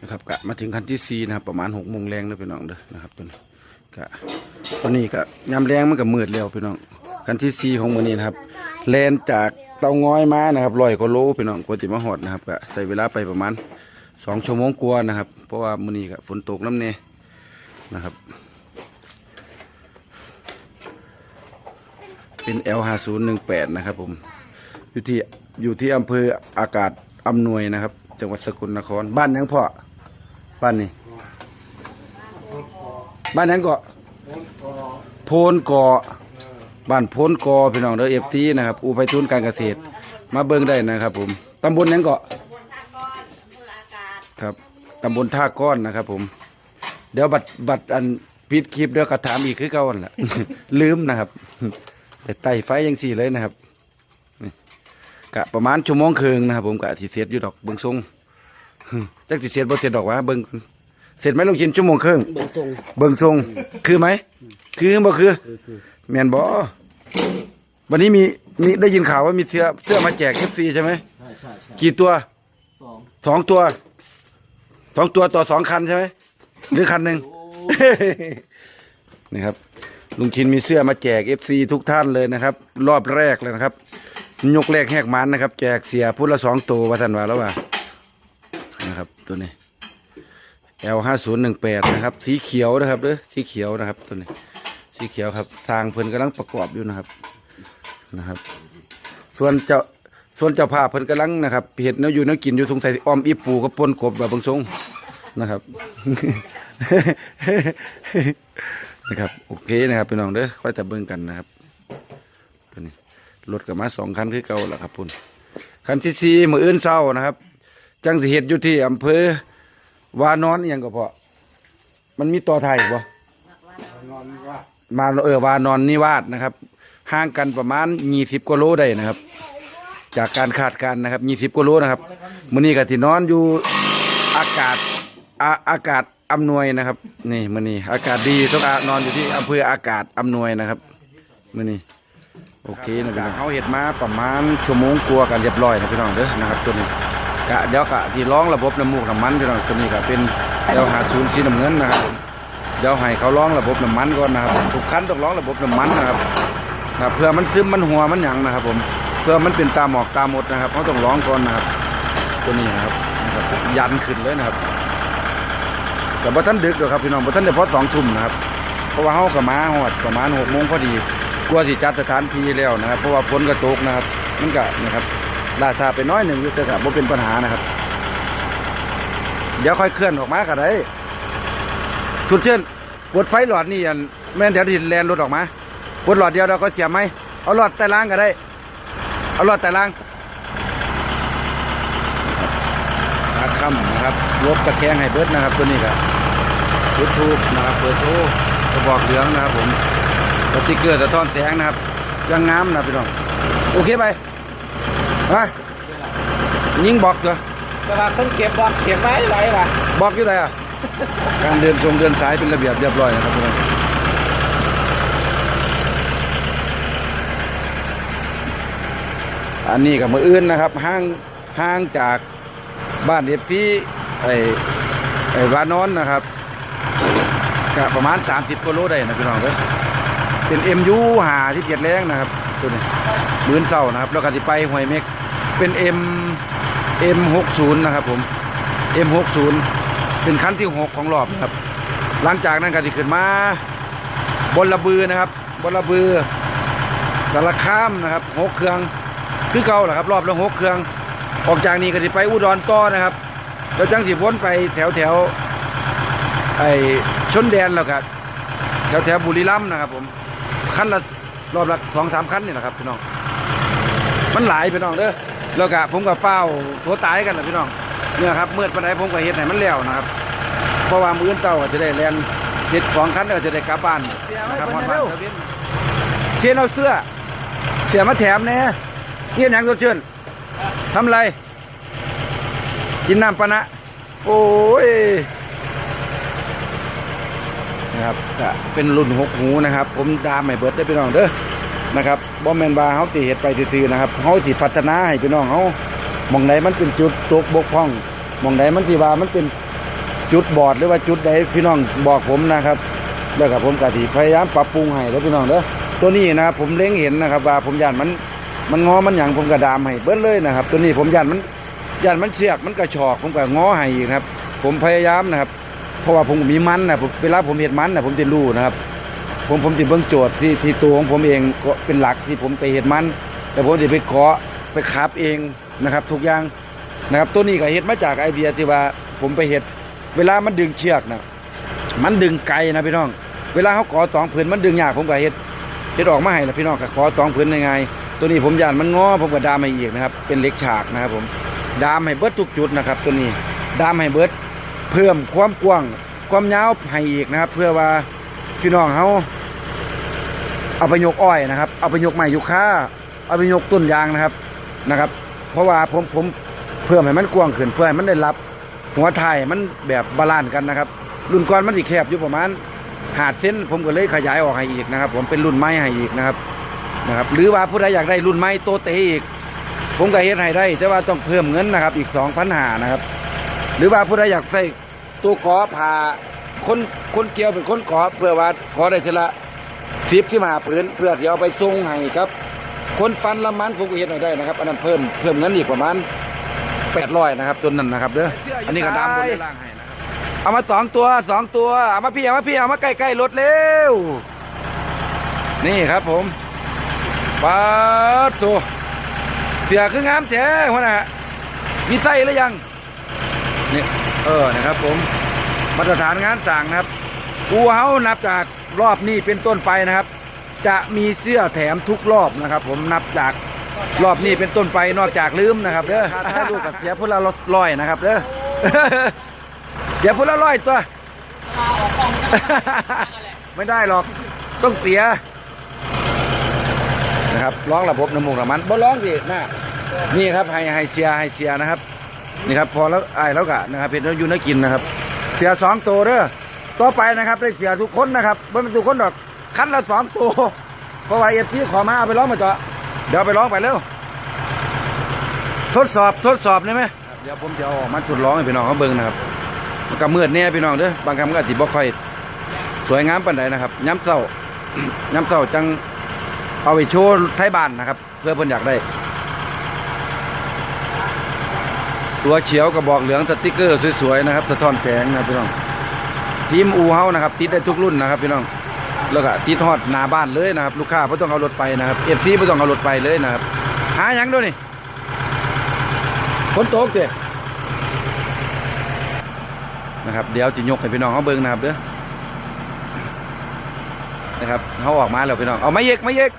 นะครับกะมาถึงคันที่สี่นะครับประมาณหกโมงแรงเด้อพี่น้องเด้อนะครับตัวนี้กะตอนนี้กะยามแรงมันก็มืดแล้วพี่น้องคันที่สี่ของมือนี้นะครับแลนจากเตาง้อยมานะครับร้อยกว่าโลพี่น้องกว่าจะมาหอดนะครับกะใช้เวลาไปประมาณสองชั่วโมงกว่านะครับ เพราะว่ามือนี้กะฝนตกน้ำเนนะครับ เป็น L5018 นะครับผมอยู่ที่อยู่ที่อำเภออากาศอำนวยนะครับ จังหวัดสกลนครบ้านยังพ่อ บ้านนี้บ้านหยังเกาะโพนเกาะบ้านโพนกอพี่น้องเด้อเอฟซีนะครับ อูไปทุนการเกษตร มาเบิ่งได้นะครับ ผมตำบลหยังเกาะครับตำบลท่าก้อนนะครับ ผม เดี๋ยวบัตรบัตรอันปิดคลิปเดี๋ยวกระถามอีกคือเก่าหั่นล่ะลืมนะครับแต่ไต่ไฟยังสี่เลยนะครับนี่กะประมาณชั่วโมงครึ่งนะครับ ผมกะสิเสร็จอยู่ดอกเบิ่งทรง จักสิเสร็จบ่เสร็จดอกวะเบิ่งเสร็จไหมลุงชินชั่วโมงครึ่งเบิ่งทรงเบิ่งทรงคือไหม คือบ่คือแม่นบ่วันนี้มีมีได้ยินข่าวว่ามีเสื้อเสื้อมาแจก FC ใช่ไหมใช่ใช่ใช่กี่ตัวสองสองตัวสองตัวต่อสองคันใช่ไหมหรือคันหนึ่งนี่ครับ ลุงชินมีเสื้อมาแจก FC ทุกท่านเลยนะครับ รอบแรกเลยนะครับ ยกแรกแหกมันนะครับ แจกเสียพุทละสองตัวว่าท่านว่าแล้วว่า นะครับ ตัวนี้ L ห้าศูนย์หนึ่งแปดนะครับ สีเขียวนะครับเด้อสีเขียวนะครับ ตัวนี้ สีเขียวครับสร้างเพิ่นกำลังประกอบอยู่นะครับนะครับ ส่วนเจ้าส่วนเจ้าภาพเพิ่นกำลังนะครับเห็ดเนื้ออยู่เนื้อกินอยู่สงสัยอ้อมอีปูกับปนกบแบบบางทรงนะครับ นะครับโอเคนะครับพี่น้องเด้อค่อยแต่เบิ่งกันนะครับตัวนี้รถกับมาสองคันคือเก่าแหละครับพุ่นคันที่สี่มืออื่นเศร้านะครับ จังสิเห็ดอยู่ที่อำเภอวานอนอหยังก็พอมันมีต่อไทยอีกบ่มาเออวานอนนิวาสนะครับ ห่างกันประมาณยี่สิบกว่าโลได้นะครับ จากการคาดการณ์นะครับยี่สิบกว่าโลนะครับมื้อนี้ก็ที่นอนอยู่อากาศอาอากาศอำนวยนะครับ นี่มื้อนี้อากาศดีต้องนอนอยู่ที่อำเภออากาศอำนวยนะครับมื้อนี้ โอเคนะพี่น้องเขาเห็ดมาประมาณชั่วโมงกลัวากันเรียบร้อยนะพี่น้องเด้อนะครับตัวนี้ กะเดี๋ยวกะที่ร้องระบบน้ำมูกน้ำมันพี่น้องตัวนี้ก็เป็นเดี๋ยวหาศูนย์สีน้ำเงินนะครับเดี๋ยวให้เขาร้องระบบน้ำมันก่อนนะครับทุกคันต้องร้องระบบน้ำมันนะครับนะครับเพื่อมันซึมมันหัวมันหยังนะครับ ผมเพื่อมันเป็นตาหมอกตาหมดนะครับเขาต้องร้องก่อนนะครับ ตัวนี้นะครับนะครับยันขึ้นเลยนะครับ แต่บ่ท่านดึกหรอกครับพี่น้องบ่ท่านได้พอสองทุ่มนะครับเพราะว่าเขากับมาหอดประมาณหกโมงพอดีกลัวสิจัดสถานที่แล้วนะครับ เพราะว่าฝนกระตกนะครับมันก็นะครับ ลาซาไปน้อยหนึ่งอยู่แต่ก็บ่เป็นปัญหานะครับ เดี๋ยวค่อยเคลื่อนออกมาก็ได้สุดเช่นกดไฟหลอดนี่อันแม่นแถวที่แลนรถออกมากดหลอดเดียวเราก็เสียบไหมเอาหลอดแต่ล่างก็ได้ เอาหลอดแต่ล่างขาค่ำนะครับรถตะแคงให้เบิดนะครับตัวนี้ครับยูทูบนะครับเปิดโชว์กระบอกเหลืองนะครับผมสติกเกอร์สะท้อนแสงนะครับยังงามนะพี่น้องโอเคไป ไปยิงบอกเถอะแต่ว่าต้องเก็บบ่เก็บไว้ไรล่ะบอกอยู่ไหนอะ การเดินทรงเดินสายเป็นระเบียบเรียบร้อยนะครับทุกคนอันนี้กับมืออื่นนะครับห่างห่างจากบ้านเอฟที่ไอ้ไอ้วานอนนะครับก็ประมาณ 30กิโลได้นะพี่น้องเด้อเป็นเอ็มยูหาที่เกียรแรงนะครับ ตัวนี้มือนเศร้านะครับ แล้วก็ที่ไปหวยเม็กเป็นเอ็มเอ็มหกศูนย์นะครับผม M60 เป็นคันที่6ของรอบนะครับ หลังจากนั้นก็จะขึ้นมาบนระบือนะครับบนระบือสารคามนะครับหกเครื่องคือเก่าแหละครับ รอบละหกเครื่องออกจากนี้ก็จะไปอุดรต่อนะครับแล้วจังสิพ้นไปแถวแถวไอ้ชนแดนแล้วก็แถวแถวบุรีรัมย์นะครับผมคันละ รอบละสองสามคันนี่แหละครับพี่น้อง มันหลายพี่น้องเด้อแล้วก็ผมกับเฝ้าตัวตายกันนะพี่น้องเนี่ยครับเมื่อปันไดผมก็เฮ็ดให้มันแล้วนะครับ เพราะว่ามื้ออนเต้าก็จะได้แลนเฮ็ดของคันก็จะได้กลับบ้านนะครับฮอดบ้านเวนเชียนเอาเสื้อ เสียมาแถมแน่เฮียนหยังสดชื่นทำไร กินน้ำปะนะ โอ้ย นะครับก็เป็นรุ่นหกหูนะครับ ผมดามไม่เบิดได้พี่น้องเด้อนะครับบ่แมนว่าเฮาติเฮ็ดไปซื่อๆนะครับเฮาสิพัฒนาให้พี่น้องเฮาหมองใดมันเป็นจุดตกบกพร่องหมองใดมันที่ว่ามันเป็นจุดบอดหรือว่าจุดใดพี่น้องบอกผมนะครับแล้วกับผมกะทิพยายามปรับปรุงให้แล้วพี่น้องเด้อตัวนี้นะครับผมเล็งเห็นนะครับว่าผมยานมันมันงอมันหยังผมกระดามให้เบิ้เลยนะครับ ตัวนี้ผมยานมันยานมันเสียกมันกระชอกผมก็งอให้นะครับ ผมพยายามนะครับ ราะว่าผมมีมันนะผมเวลาผมเห็ดมันนะผมจะรู้นะครับ ผมผมจะเบิ่งโจทย์ที่ที่ตัวของผมเองก็เป็นหลักที่ผมไปเห็ดมัน แต่ผมจะไปเคาะไปคับเองนะครับ ทุกอย่างนะครับตัวนี้ก็เห็ดมาจากไอเดียที่ว่าผมไปเห็ดเวลามันดึงเชือกนะมันดึงไกลนะพี่น้อง เวลาเขาขอสองผืนมันดึงยากผมก็เห็ดเห็ดออกมาให้ละพี่น้องก็ขอสองผืนยังไง ตัวนี้ผมยานมันงอผมก็ดามให้อีกนะครับ เป็นเล็กฉากนะครับผมดามให้เบิดทุกจุดนะครับ ตัวนี้ดามให้เบิด เพิ่มความกว้างความยาวให้อีกนะครับ เพื่อว่าพี่น้องเขาเอาไปยกอ้อยนะครับ เอาไปยกไม้ยุค่าเอาไปยกต้นยางนะครับนะครับ เพราะว่าผมผมเพิ่มให้มันกว้างขึ้นเพื่อให้มันได้รับ หัวไทายมันแบบบาลานซ์กันนะครับ รุ่นก่อนมันสิแคบอยู่ประมาณหาดเส้นผมก็เลยขยายออกให้อีกนะครับ ผมเป็นรุ่นไม้ให้อีกนะครับนะครับ หรือว่าผู้ใดอยากได้รุ่นไม้โตเตอีก ผมก็เฮ็ดให้ได้ แต่ว่าต้องเพิ่มเงินนะครับ อีกสองพันหานะครับ หรือว่าผู้ใดอยากใส่ตัวกอผ่าคนคนเกี่ยวเป็นคนกอเพื่อว่าขอได้ทีละสิบที่มาปืนเพื่อที่เอาไปส่งให้ครับ คนฟันละมันผมก็เฮ็ดให้ได้นะครับ อันนั้นเพิ่มเพิ่มเงินอีกประมาณแปดร้อยนะครับตัวนั้นนะครับเด้ออันนี้ก็ดำบนล่างให้นะครับเอามาสองตัวสองตัวเอามาพี่เอามาพี่เอามาใกล้ๆรถเร็วนี่ครับผมป๊าดตัวเสียคืองามแท้หัวหน้ามีไส้หรือยัง นี่เออนะครับผมมาตรฐานงานสั่งนะครับอูเฮานับจากรอบนี้เป็นต้นไปนะครับ จะมีเสื้อแถมทุกรอบนะครับ ผมนับจากรอบนี้เป็นต้นไปนอกจากลืมนะครับเด้อถ้าดูกับเสียพละร้อยนะครับเด้อเสียพละร้อยตัวไม่ได้หรอกต้องเสียนะครับร้องระบบน้ำมูกน้ำมันบ่ร้องสินะนี่ครับให้ให้เสียให้เสียนะครับ นี่ครับพอแล้วไอ้แล้วกะนะครับเป็นอยู่นักกินนะครับ เสียสองตัวเด้อต่อไปนะครับได้เสียทุกคนนะครับไม่เป็นทุกคนหรอกคันละสองตัวเพราะว่าเอฟซีขอมาเอาไปร้องมาเจาะเดี๋ยวไปร้องไปเร็วทดสอบทดสอบได้ไหมเดี๋ยวผมจะออกมาทดลองให้พี่น้องเขาเบิ่งนะครับมันก็มืดเนี่ยพี่น้องเด้อบางคำก็ติบ่ค่อยสวยงามปานใดนะครับย้ำเศร้าย้ำเศร้าจังเอาไปโชว์ไทยบ้านนะครับ เพื่อเพิ่นอยากได้ ตัวเขียวกระบอกเหลืองสติกเกอร์สวยๆนะครับสะท้อนแสงนะพี่น้อง ทีมอูเฮานะครับ ติดได้ทุกรุ่นนะครับพี่น้องแล้วก็ติดฮอดหน้าบ้านเลยนะครับ ลูกค้าไม่ต้องเอารถไปนะครับเอฟซีไม่ต้องเอารถไปเลยนะครับ หาหยังด้วยนี่ฝนตกเด้นะครับ เดี๋ยวจะยกให้พี่น้องเขาเบิ่งนะครับเด้อนะครับเขาออกมาแล้วพี่น้องเอาไม่เยกไม่เยก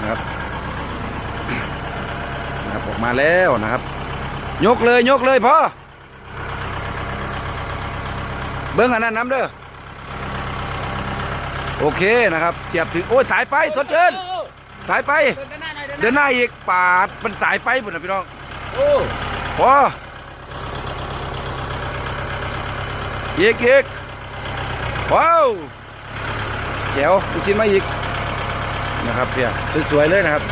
นะครับนะครับออกมาแล้วนะครับ ยกเลยยกเลยพ่อเบิ้งอันนั้นน้ำเด้อโอเคนะครับเทียบถึงโอ้ยสายไฟสดเกินสายไฟเดินหน้าหน่อยเดินหน้าอีกปาดมันสายไฟบุญนะพี่น้องโอ้พออีกอีกว้าวแจ๋วลูกชิ้นมาอีกนะครับเพียสวยๆเลยนะครับ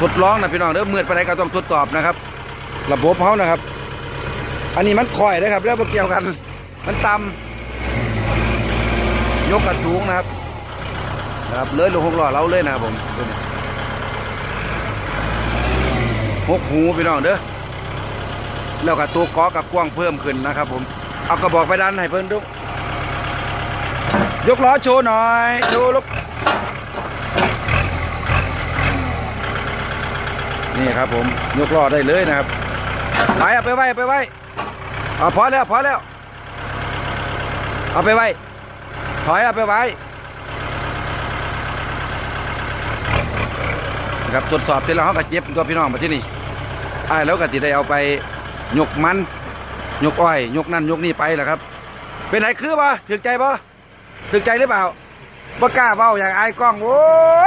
ทดลองนะพี่น้องเด้อเมื่อไปไหนก็ต้องทดสอบนะครับ ระบบเขานะครับ อันนี้มันคอยนะครับแล้วมาเกี่ยวกัน มันต่ำยกกระสูงนะครับนะครับเลยลงหกล้อเราเลยนะครับผมหกหูพี่น้องเด้อแล้วก็ตัวกอกับกว้างเพิ่มขึ้นนะครับ ผม เอากระบอกไปดันให้เพิ่นดูยกล้อโชว์หน่อยโชว์ลูกนี่ครับผมยกล้อได้เลยนะครับ ไปเอาไปไว้ไปไว้เอาพอแล้วพอแล้วเอาไปไว้ถอยเอาไปไว้ครับตรวจสอบเสร็จแล้วเขาก็เจ็บตัวพี่น้องมาที่นี่ไอ้แล้วก็ติได้เอาไปยกมันยกอ้อยยกนั่นยกนี่ไปแหละครับ เป็นไหนคือปะถึกใจปะถึกใจหรือเปล่าบ่กล้าเบ้าอย่างไอ้กล้องโอ้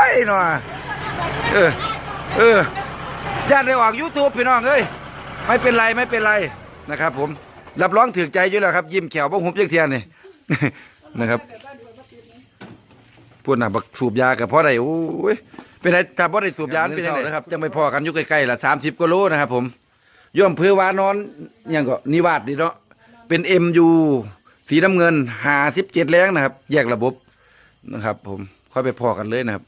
ยหน่อยเออเออญาติได้ออก YouTube พี่น้องเอ้ย ไม่เป็นไรไม่เป็นไรนะครับ ผมรับรองถือใจอยู่แล้วครับ ยิ้มแขวบ้งหุบเจียงเทียนนี่ นะครับพูดน่ะบักสูบยากับพ่อได้โอ้ยเป็นไรถ้าพ่อได้สูบยาเป็นยังไงนะครับจังไปพอกันอยู่ใกล้ๆละสามสิบกิโลนะครับผมย่อมเพื่อวานอนอยังก็นิวาสดีเนาะเป็น MU สีน้ำเงินหาสิบเจ็ดแรงนะครับ แยกระบบนะครับ ผมค่อยไปพอกันเลยนะครับ